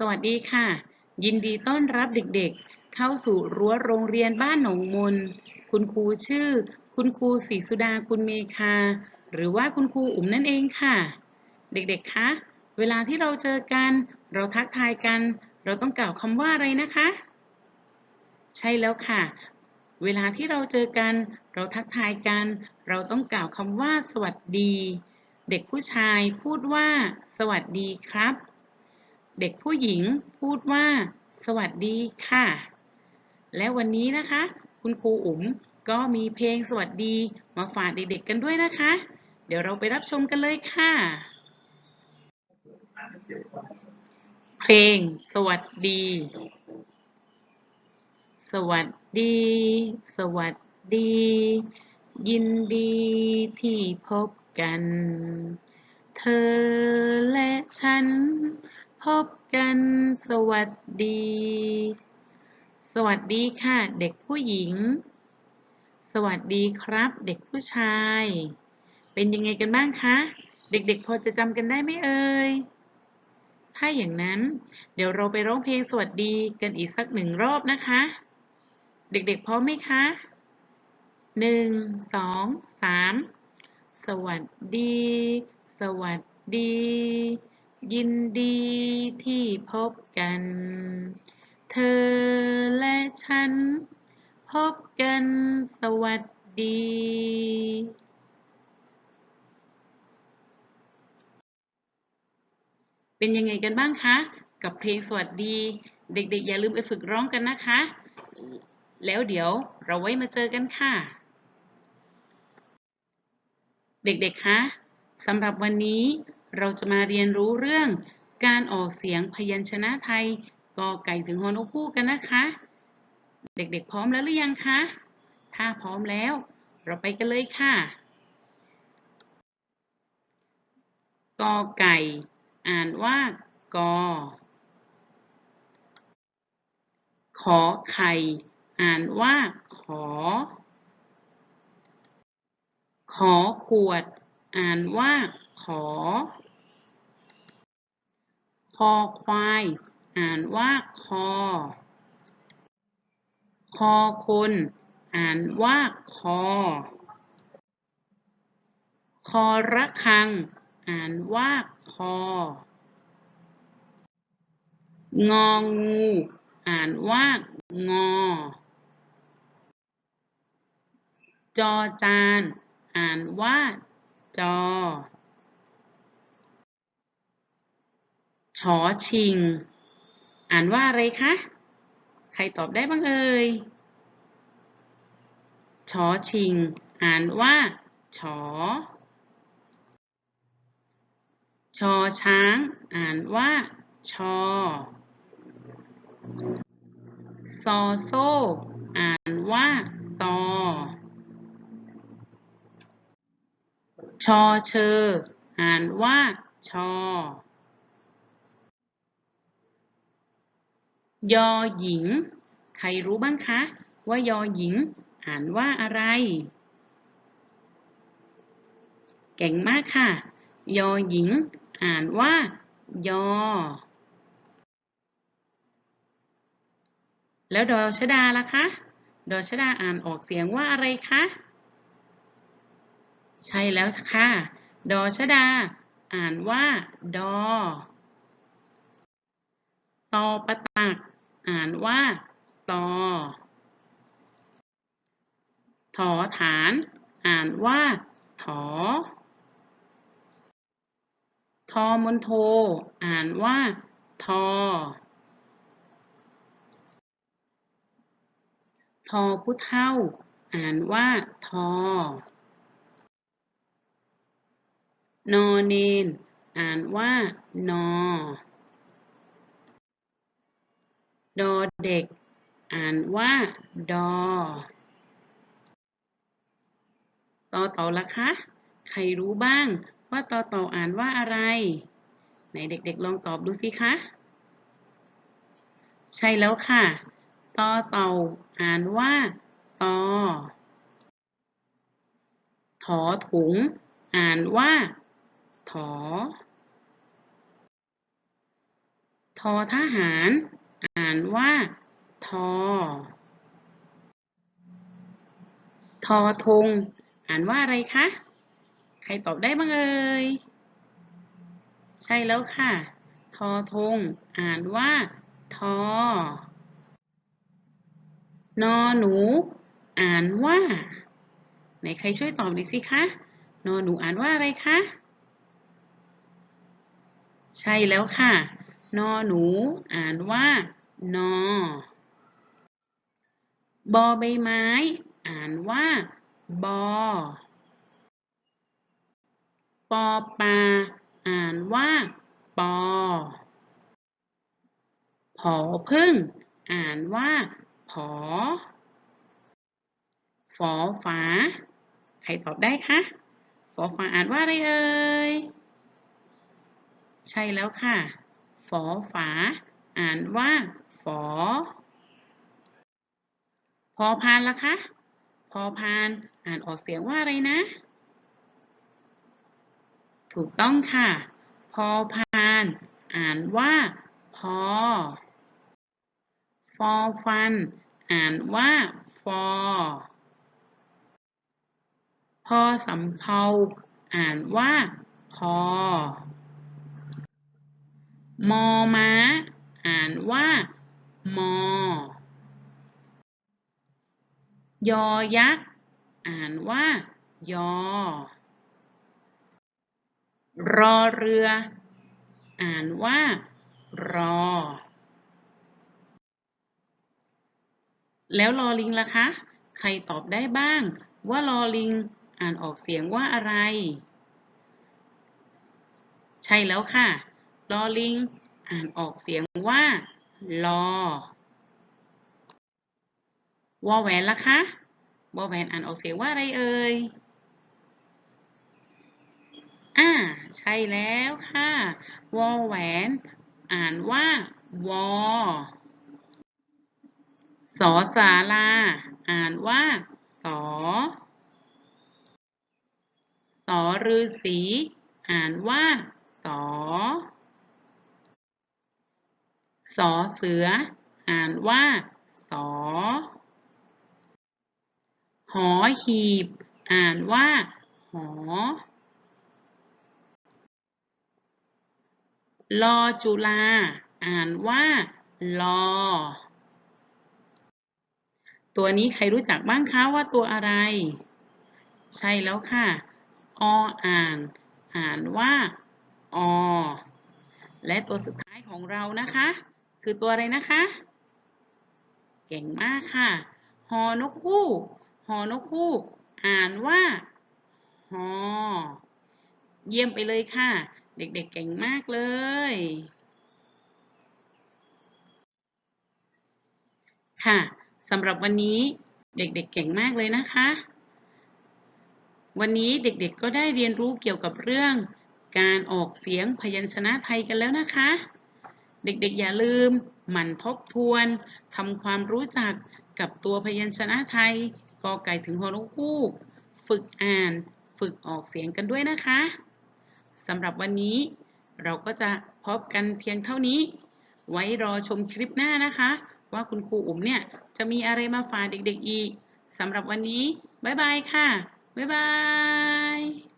สวัสดีค่ะ ยินดีต้อนรับเด็กๆ เข้าสู่รั้วโรงเรียนบ้านหนองมน คุณครูชื่อ คุณครูศรีสุดาคุณเมคา หรือว่าคุณครูอุ๋มนั่นเองค่ะ เด็กๆคะเวลาที่เราเจอกัน เราทักทายกัน เราต้องกล่าวคำว่าอะไรนะคะ ใช่แล้วค่ะ เวลาที่เราเจอกัน เราทักทายกัน เราต้องกล่าวคำว่า สวัสดี เด็กผู้ชายพูดว่า สวัสดีครับ เด็กผู้หญิงพูดว่า สวัสดีค่ะ และวันนี้นะคะ คุณครูอุ๋มก็มีเพลงสวัสดีมาฝากเด็กๆกันด้วยนะคะ เดี๋ยวเราไปรับชมกันเลยค่ะ เพลงสวัสดี สวัสดี สวัสดี ยินดีที่พบกัน เธอและฉัน พบกัน สวัสดี สวัสดีค่ะ เด็กผู้หญิง สวัสดีครับ เด็กผู้ชาย เป็นยังไงกันบ้างคะ เด็กๆ พอจะจำกันได้ไหมเอ่ย ถ้าอย่างนั้น เดี๋ยวเราไปร้องเพลงสวัสดีกันอีกสักหนึ่งรอบนะคะ เด็กๆ พร้อมไหมคะหนึ่งสองสามสวัสดี สวัสดี ยินดีที่พบกัน เธอและฉัน พบกันสวัสดี เป็นยังไงกันบ้างคะ กับเพลงสวัสดี เด็กๆ อย่าลืมไปฝึกร้องกันนะคะ แล้วเดี๋ยวเราไว้มาเจอกันค่ะ เด็กๆ คะสำหรับวันนี้ เราจะมาเรียนรู้เรื่องการออกเสียงพยัญชนะไทยกอไก่ถึงฮอนกฮูกกันนะคะ เด็กๆพร้อมแล้วหรือยังคะ ถ้าพร้อมแล้ว เราไปกันเลยค่ะกอไก่ อ่านว่ากอ ขอไข่ อ่านว่าขอ ขอขวด อ่านว่าข อ คอควาย อ่านว่าคอ คอคน อ่านว่าคอ คอระฆัง อ่านว่าคอ งองู อ่านว่างอ จอจาน อ่านว่าจอ ชอชิง อ่านว่าอะไรคะ ใครตอบได้บ้างเอ่ยชอชิง อ่านว่าชอชอช้าง อ่านว่าชอซอโซ่อ่านว่าซอชอเชอ อ่านว่าชอ ยอหญิง ใครรู้บ้างคะ ว่ายอหญิง อ่านว่าอะไร เก่งมากค่ะ ยอหญิง อ่านว่า ยอ แล้วดอชดาล่ะคะ ดอชดาอ่านออกเสียงว่าอะไรคะ ใช่แล้วค่ะ ดอชดา อ่านว่า ดอตอปะตัก อ่านว่าตอถอฐาน อ่านว่าถอทอมนโท อ่านว่าทอทอผู้เท่า อ่านว่าทอนอเนน อ่านว่านอ ดอเด็ก อ่านว่า ดอ ต่อเต่าละคะ ใครรู้บ้างว่าต่อเต่าอ่านว่าอะไร ไหนเด็กๆลองตอบดูสิคะ ใช่แล้วค่ะ ต่อเต่าอ่านว่าตอถอถุง อ่านว่า ถอ ทอทหาร อ่านว่าทอ ทอธงอ่านว่าอะไรคะ ใครตอบได้บ้างเอ่ย ใช่แล้วค่ะ ทอธงอ่านว่า ทอ นอหนู อ่านว่า ไหนใครช่วยตอบหน่อยสิคะ นอหนูอ่านว่าอะไรคะ ใช่แล้วค่ะ นอหนู อ่านว่า นอบอใบไม้ อ่านว่า บอ ปอปลาอ่านว่า ปอ ผอพึ่ง อ่านว่า ผอ ฝอฝา ใครตอบได้คะ ฝอฝาอ่านว่าอะไรเอ่ย ใช่แล้วค่ะ ฝอฝา อ่านว่า ฝอ พอพานล่ะคะ พอพานอ่านออกเสียงว่าอะไรนะ ถูกต้องค่ะ พอพาน อ่านว่า พอ ฟอฟัน อ่านว่าฟอ พอสำเภาอ่านว่า พอ มอม้า อ่านว่า มอยอยักษ์ อ่านว่า ยอ รอเรือ อ่านว่า รอ แล้วลอลิงล่ะคะ ใครตอบได้บ้าง ว่าลอลิง อ่านออกเสียงว่าอะไร ใช่แล้วค่ะลอลิง อ่านออกเสียงว่า ลอวอแหวนล่ะคะวอแหวนอ่านออกเสียงว่าอะไรเอ่ย อ่า ใช่แล้วค่ะ วอแหวน อ่านว่าวอสอสาลา อ่านว่าสอสอฤาษีอ่านว่าสอ สอเสือ อ่านว่า สอ หอหีบ อ่านว่า หอ ลอจุลา อ่านว่า ลอ ตัวนี้ใครรู้จักบ้างคะว่าตัวอะไร ใช่แล้วค่ะ ออ่าง อ่านว่า อ และตัวสุดท้ายของเรานะคะ คือตัวอะไรนะคะ เก่งมากค่ะฮอนกฮูกฮอนกฮูก อ่านว่าฮอเยี่ยมไปเลยค่ะ เด็กๆเก่งมากเลย ค่ะสำหรับวันนี้เด็กๆเเก่งมากเลยนะคะ วันนี้เด็กๆก็ได้เรียนรู้เกี่ยวกับเรื่องการออกเสียงพยัญชนะไทยกันแล้วนะคะ เด็กๆ อย่าลืม หมั่นทบทวนทำความรู้จักกับตัวพยัญชนะไทยกอไก่ถึงฮอนกฮูก ฝึกอ่าน ฝึกออกเสียงกันด้วยนะคะสำหรับวันนี้เราก็จะพบกันเพียงเท่านี้ ไว้รอชมคลิปหน้านะคะ ว่าคุณครูอุ๋มเนี่ย จะมีอะไรมาฝากเด็กๆอีกสำหรับวันนี้ บ๊ายบายค่ะ บ๊ายบาย